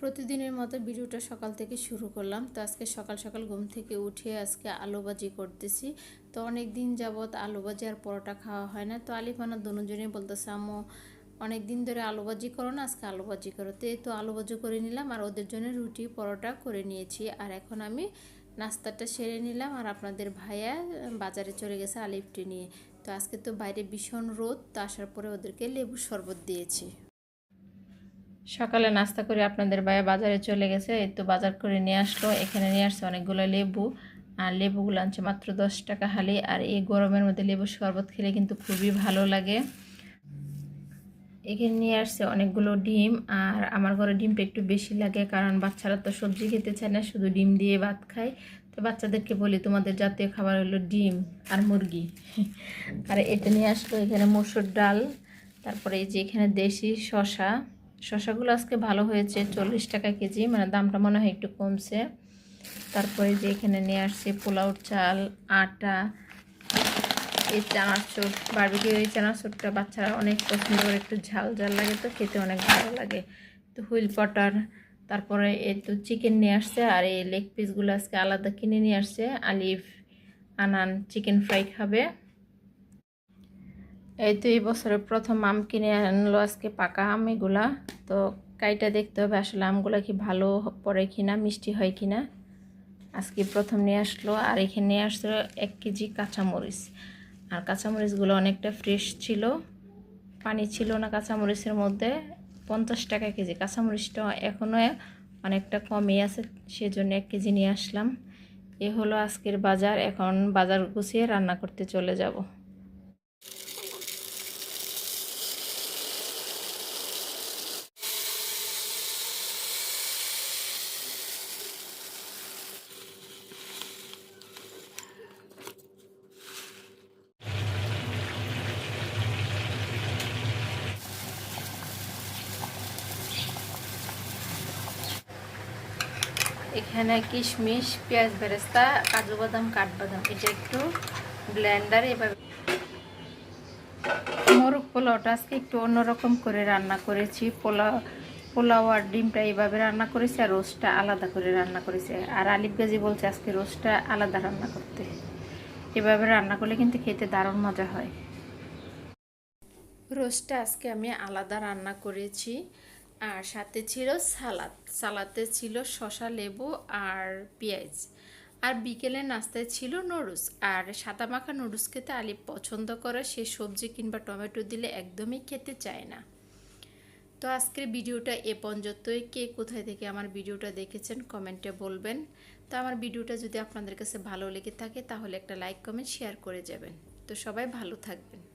প্রতিদিনের মতো ভিডিওটা সকাল থেকে শুরু করলাম। তো আজকে সকাল সকাল ঘুম থেকে উঠে আজকে আলু ভাজি করতেছি। তো অনেক দিন যাবৎ আলু ভাজি আর পরোটা খাওয়া হয় না। তো আলিফানা দুজনেই বলতেছে, আম্মু, অনেক দিন ধরে আলু ভাজি করো না, আজকে আলু ভাজি করো। তো এই তো আলু ভাজি করে নিলাম আর ওদের জন্য রুটি, পরোটা করে নিয়েছি। আর এখন আমি নাস্তাটা সেরে নিলাম আর আপনাদের ভাইয়া বাজারে চলে গেছে আলিফটি নিয়ে। তো আজকে তো বাইরে ভীষণ রোদ, তো আসার পরে ওদেরকে লেবু শরবত দিয়েছি। সকালে নাস্তা করে আপনাদের ভাইয়া বাজারে চলে গেছে, এই তো বাজার করে নিয়ে আসলো। এখানে নিয়ে আসছে অনেকগুলো লেবু, আর লেবুগুলো আনছে মাত্র দশ টাকা হালি, আর এই গরমের মধ্যে লেবু শরবত খেলে কিন্তু খুবই ভালো লাগে। এখানে নিয়ে আসছে অনেকগুলো ডিম, আর আমার ঘরে ডিমটা একটু বেশি লাগে, কারণ বাচ্চারা তো সবজি খেতে চায় না, শুধু ডিম দিয়ে ভাত খায়। তো বাচ্চাদেরকে বলি, তোমাদের জাতীয় খাবার হলো ডিম আর মুরগি। আর এটা নিয়ে আসলো এখানে মসুর ডাল, তারপরে এই যে এখানে দেশি শশা শশাগুলো আজকে ভালো হয়েছে, চল্লিশ টাকা কেজি মানে দামটা মনে হয় একটু কমছে। তারপরে যে এখানে নিয়ে আসছে পোলাও চাল, আটা, এই চানাচুর বারবিকিউ এই চানাচুরটা বাচ্চারা অনেক পছন্দ করে, একটু ঝাল ঝাল লাগে তো, খেতে অনেক ভালো লাগে। তো হুইল পটার, তারপরে এই তো চিকেন নিয়ে আসছে, আর এই লেগ পিসগুলো আজকে আলাদা কিনে নিয়ে আসছে, আলিফ আনান চিকেন ফ্রাই খাবে। এই তো এই বছরের প্রথম আম কিনে আনলো আজকে পাকা আম এগুলা। তো কাইটা দেখতে হবে আসলে আমগুলো কি ভালো পড়ে কিনা, মিষ্টি হয় কিনা। আজকে প্রথম নিয়ে আসলো, আর এখানে নিয়ে আসলো এক কেজি কাঁচামরিচ। আর কাঁচামরিচগুলো অনেকটা ফ্রেশ ছিল। পানি ছিল না কাঁচামরিচের মধ্যে। পঞ্চাশ টাকা কেজি। কাঁচামরিচটা এখনও অনেকটা কমই আছে, সেজন্য এক কেজি নিয়ে আসলাম। এ হলো আজকের বাজার। এখন বাজার গুছিয়ে রান্না করতে চলে যাব। এখানে কিশমিশ, পেঁয়াজ বেরেস্তা কাজু বাদাম কাঠবাদাম, এটা একটু ব্লেন্ডার এভাবে মোরগ পোলাওটা আজকে একটু অন্যরকম করে রান্না করেছি। পোলাও পোলাও আর ডিমটা এইভাবে রান্না করেছি আর রোস্টটা আলাদা করে রান্না করেছি। আর আলিফ গাজি বলছে আজকে রোস্টটা আলাদা রান্না করতে। এভাবে রান্না করলে কিন্তু খেতে দারুণ মজা হয়। রোস্টটা আজকে আমি আলাদা রান্না করেছি। আর সাথে ছিল সালাদ। সালাদে ছিল শশা লেবু আর পেঁয়াজ। আর বিকেলে নাস্তায় ছিল নুডলস। আর সাদা মাখা নুডলস খেতে আলিপ পছন্দ করে, সে সবজি কিংবা টমেটো দিলে একদমই খেতে চায় না। তো আজকের ভিডিওটা এ পর্যন্তই। কে কোথায় থেকে আমার ভিডিওটা দেখেছেন কমেন্টে বলবেন। তো আমার ভিডিওটা যদি আপনাদের কাছে ভালো লেগে থাকে, তাহলে একটা লাইক, কমেন্ট, শেয়ার করে যাবেন। তো সবাই ভালো থাকবেন।